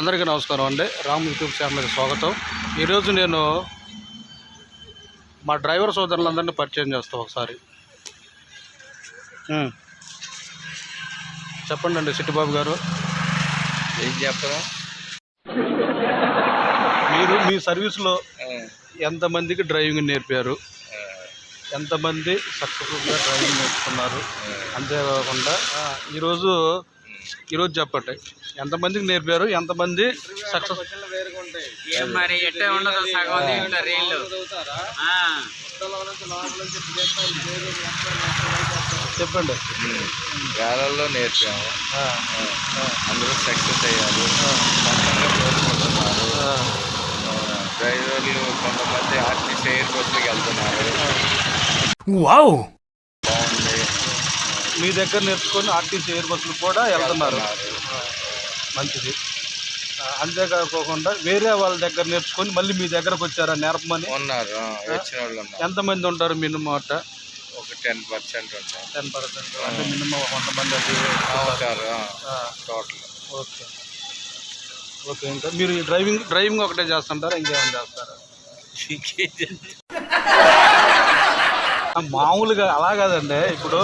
అందరికీ నమస్కారం అండి. రామ్ యూట్యూబ్ ఛానల్కి స్వాగతం. ఈరోజు నేను మా డ్రైవర్ సోదరులందరినీ పరిచయం చేస్తాం ఒకసారి. చెప్పండి అండి సిట్టిబాబు గారు. ఏం చెప్పరా మీరు మీ సర్వీస్లో ఎంతమందికి డ్రైవింగ్ నేర్పారు? ఎంతమంది సక్సెస్ఫుల్గా డ్రైవింగ్ నేర్చుకున్నారు? అంతేకాకుండా ఈరోజు ఈరోజు చెప్పండి. ఎంతమందికి నేర్పారు? ఎంతమంది సక్సెస్ ఏం మరి ఎట్టే ఉండదు సగం దీంట్లో రీళ్ళు ఆ, చెప్పండి. వేలల్లో నేర్పాము. ఆ, అందరూ సక్సెస్ అయ్యారు. డ్రైవర్లు కొంతమంది ఆర్టీసీ ఎయిర్ బస్సులకు వెళ్తున్నారు. బాగుంది మీ దగ్గర నేర్చుకొని ఆర్టీసీ ఎయిర్ బస్సులు కూడా వెళ్తున్నారు. మంచిది. అంతేకాకుండా వేరే వాళ్ళ దగ్గర నేర్చుకొని మళ్ళీ మీ దగ్గరకు వచ్చారా నేర్పమని? ఉన్నారు. ఎంతమంది ఉంటారు మినిమం అట్ట? ఒక టెన్ పర్సెంట్ ఉంటారు. Ten percent. అంటే మినిమం ఉంటారు. ఆ, టోటల్. ఓకే. ఓకే ఇంకా మీరు డ్రైవింగ్ డ్రైవింగ్ ఒకటే చేస్తుంటారా? ఇంకేమైనా చేస్తారా? మామూలుగా అలా కాదండి. ఇప్పుడు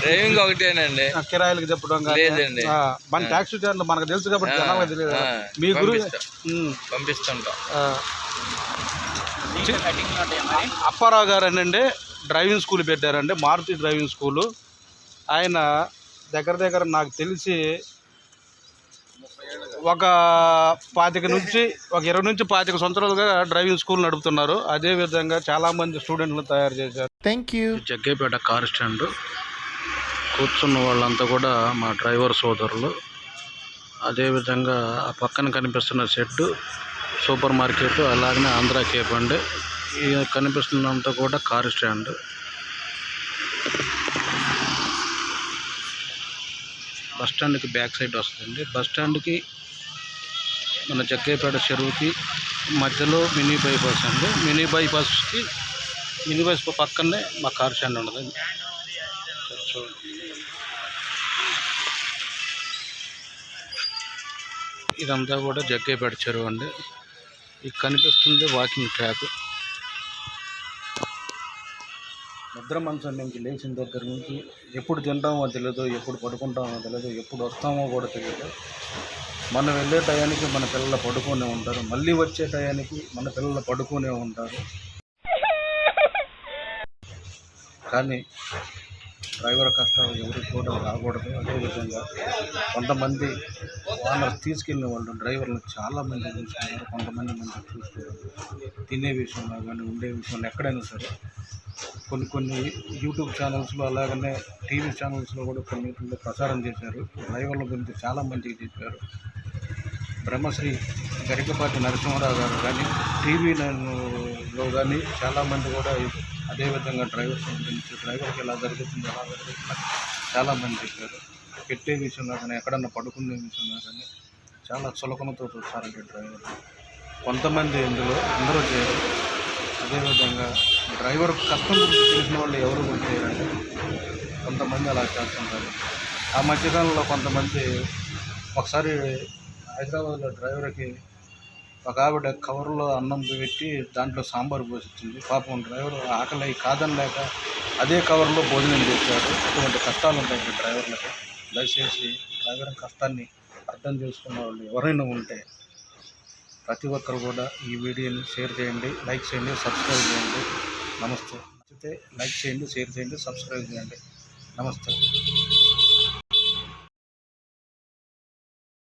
డ్రైవింగ్ ఒకటేనండి. కిరాయిలకు చెప్పడం కానీ లేదండి. మన ట్యాక్సీ స్టాండ్ మనకు తెలుసు కాబట్టి జనాలకు తెలియదు. మీ గురి పంపిస్తా. ఉమ్, పంపిస్తుంటాం. అప్పారావు గారు అండి డ్రైవింగ్ స్కూల్ పెట్టారండి మారుతి డ్రైవింగ్ స్కూలు. ఆయన దగ్గర దగ్గర నాకు తెలిసి ఒక పాతిక నుంచి ఒక ఇరవై నుంచి పాతిక సంవత్సరాలుగా డ్రైవింగ్ స్కూల్ నడుపుతున్నారు. అదే విధంగా చాలా మంది స్టూడెంట్లు తయారు చేశారు. Thank you Jaggepeta car stand. కూర్చున్న వాళ్ళంతా కూడా మా డ్రైవర్ సోదరులు. అదేవిధంగా ఆ పక్కన కనిపిస్తున్న షెడ్డు సూపర్ మార్కెట్ అలాగనే ఆంధ్ర కేప్ అండి ఈ కనిపిస్తున్నంత కూడా కార్ స్టాండ్. బస్ స్టాండ్కి బ్యాక్ సైడ్ వస్తుందండి. బస్ స్టాండ్కి మన జగ్గేపేట చెరువుకి మధ్యలో మినీ బైపాస్ అండి. మినీ బైపాస్కి మినీ బైపాస్ పక్కనే మా కార్ స్టాండ్ ఉండదండి చూడండి. ఇదంతా కూడా జగ్గేపేట చెరువు అండి. ఇది కనిపిస్తుంది వాకింగ్ ట్రాక్. నిద్ర మంచం నుంచి లేచిన దగ్గర నుంచి ఎప్పుడు తింటామో తెలియదు ఎప్పుడు పడుకుంటామో తెలియదు ఎప్పుడు వస్తామో కూడా తెలియదు మనం వెళ్ళే టయానికి మన పిల్లలు పడుకునే ఉంటారు. మళ్ళీ వచ్చే టయానికి మన పిల్లలు పడుకునే ఉంటారు. కానీ డ్రైవర్ కష్టాలు ఎవరికి కూడా రాకూడదు. అదేవిధంగా కొంతమంది వాళ్ళని తీసుకెళ్ళిన వాళ్ళు డ్రైవర్లు చాలా మంది చూసుకున్నారు కొంతమంది మంది చూసుకోలేదు తినే విషయంలో కానీ ఉండే విషయంలో ఎక్కడైనా సరే కొన్ని కొన్ని యూట్యూబ్ ఛానల్స్లో అలాగనే టీవీ ఛానల్స్లో కూడా కొన్ని ప్రచారం చేశారు. డ్రైవర్ల గురించి చాలామందికి చెప్పారు. బ్రహ్మశ్రీ గరికపాటి నరసింహారావు గారు కానీ టీవీ లో కానీ చాలామంది కూడా అదేవిధంగా డ్రైవర్స్ గురించి డ్రైవర్కి ఎలా జరుగుతుంది ఎలా జరుగుతుంది చాలామంది చెప్పారు. పెట్టే విషయంలో కానీ ఎక్కడన్నా పడుకునే విషయంలో కానీ చాలా చులకనతో చూస్తారండి డ్రైవర్. కొంతమంది ఇందులో అందరూ చేయరు. అదేవిధంగా డ్రైవర్ కష్టం గురించి తెలిసిన వాళ్ళు ఎవరు కూడా చేయరండి. కొంతమంది అలా చేస్తుంటారు. ఆ మధ్యకాలంలో కొంతమంది ఒకసారి హైదరాబాద్లో డ్రైవర్కి ఒక ఆవిడ కవర్లో అన్నం పెట్టి దాంట్లో సాంబార్ పోసిచ్చింది. పాపం డ్రైవర్ ఆకలి కాదనలేక అదే కవర్లో భోజనం చేశారు. అటువంటి కష్టాలు ఉంటాయి డ్రైవర్లకు. దయచేసి డ్రైవర్ కష్టాన్ని అర్థం చేసుకున్న వాళ్ళు ఎవరైనా ఉంటే ప్రతి ఒక్కరు కూడా ఈ వీడియోని షేర్ చేయండి లైక్ చేయండి సబ్స్క్రైబ్ చేయండి. నమస్తే. నచ్చితే లైక్ చేయండి షేర్ చేయండి సబ్స్క్రైబ్ చేయండి. నమస్తే.